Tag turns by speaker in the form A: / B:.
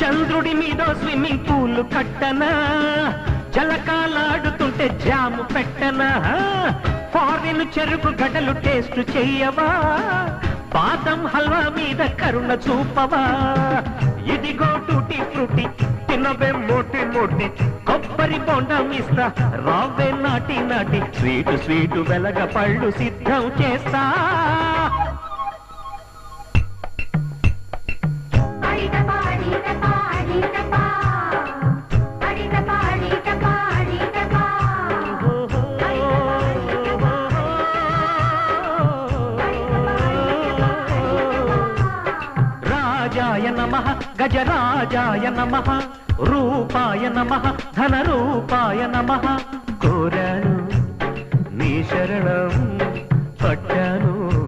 A: చంద్రుడి మీద swimming pool కట్టనా? జలకాలాడుతుంటే జాము పెట్టనా? ఫారిన్ చెరుకు గడలు టేస్ట్ చెయ్యవా? బాదం హల్వా మీద కరుణ చూపవా? ఇదిగో టూటీ ఫ్రూటీ తినవే మోటి కొట్టి కొబ్బరి బొండం ఇస్తా. రావే నాటి నాటి స్వీటు స్వీటు వెలగ పళ్ళు సిద్ధం చేస్తా. రూపాయ నమ గజరాజాయ నమ రూపాయ నమ ధనరూపాయ నమ కోరాను నీ శరణం